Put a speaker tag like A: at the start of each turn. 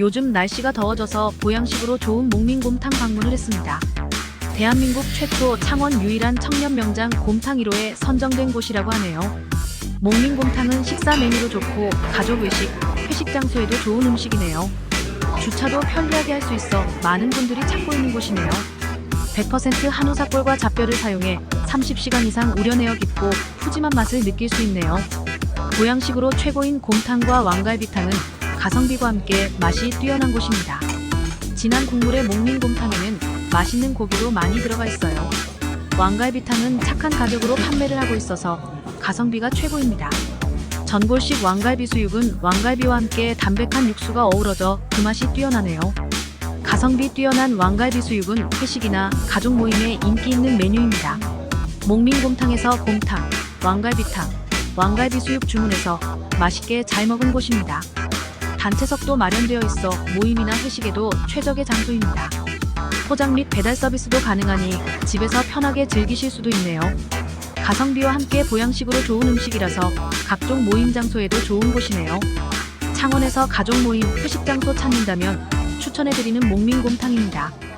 A: 요즘 날씨가 더워져서 보양식으로 좋은 목민곰탕 방문을 했습니다. 대한민국 최초 창원 유일한 청년 명장 곰탕 1호에 선정된 곳이라고 하네요. 목민곰탕은 식사 메뉴로 좋고 가족 외식, 회식 장소에도 좋은 음식이네요. 주차도 편리하게 할 수 있어 많은 분들이 찾고 있는 곳이네요. 100% 한우사 꼴과 잡뼈를 사용해 30시간 이상 우려내어 깊고 푸짐한 맛을 느낄 수 있네요. 보양식으로 최고인 곰탕과 왕갈비탕은 가성비와 함께 맛이 뛰어난 곳입니다. 진한 국물의 목민곰탕에는 맛있는 고기도 많이 들어가 있어요. 왕갈비탕은 착한 가격으로 판매를 하고 있어서 가성비가 최고입니다. 전골식 왕갈비 수육은 왕갈비와 함께 담백한 육수가 어우러져 그 맛이 뛰어나네요. 가성비 뛰어난 왕갈비 수육은 회식이나 가족 모임에 인기 있는 메뉴입니다. 목민곰탕에서 곰탕, 왕갈비탕, 왕갈비 수육 주문해서 맛있게 잘 먹은 곳입니다. 단체석도 마련되어 있어 모임이나 회식에도 최적의 장소입니다. 포장 및 배달 서비스도 가능하니 집에서 편하게 즐기실 수도 있네요. 가성비와 함께 보양식으로 좋은 음식이라서 각종 모임 장소에도 좋은 곳이네요. 창원에서 가족 모임 회식 장소 찾는다면 추천해드리는 목민곰탕입니다.